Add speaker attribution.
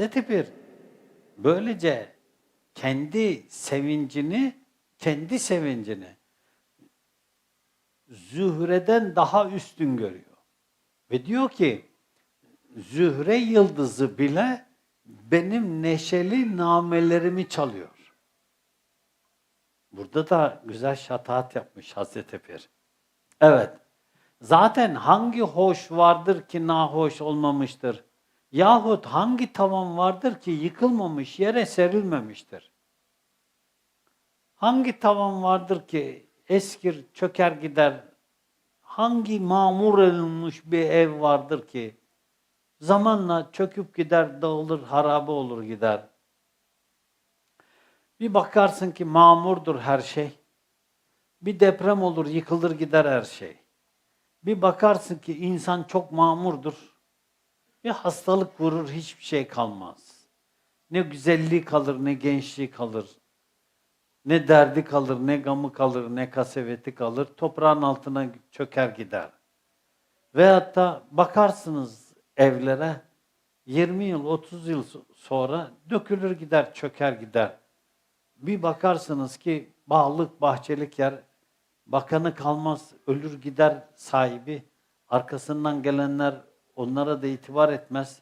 Speaker 1: Hazreti Pir böylece kendi sevincini, kendi sevincini Zühre'den daha üstün görüyor. Ve diyor ki Zühre yıldızı bile benim neşeli namelerimi çalıyor. Burada da güzel şataat yapmış Hazreti Pir. Evet. Zaten hangi hoş vardır ki nahoş olmamıştır? Yahut hangi tavan vardır ki yıkılmamış, yere serilmemiştir? Hangi tavan vardır ki eskir, çöker gider? Hangi mamur edilmiş bir ev vardır ki zamanla çöküp gider, dağılır, harabe olur gider? Bir bakarsın ki mamurdur her şey. Bir deprem olur, yıkılır gider her şey. Bir bakarsın ki insan çok mamurdur. Bir hastalık vurur, hiçbir şey kalmaz. Ne güzelliği kalır, ne gençliği kalır. Ne derdi kalır, ne gamı kalır, ne kaseveti kalır. Toprağın altına çöker gider. Veyahut da bakarsınız evlere 20 yıl, 30 yıl sonra dökülür gider, çöker gider. Bir bakarsınız ki bağlık, bahçelik yer bakanı kalmaz, ölür gider sahibi. Arkasından gelenler onlara da itibar etmez.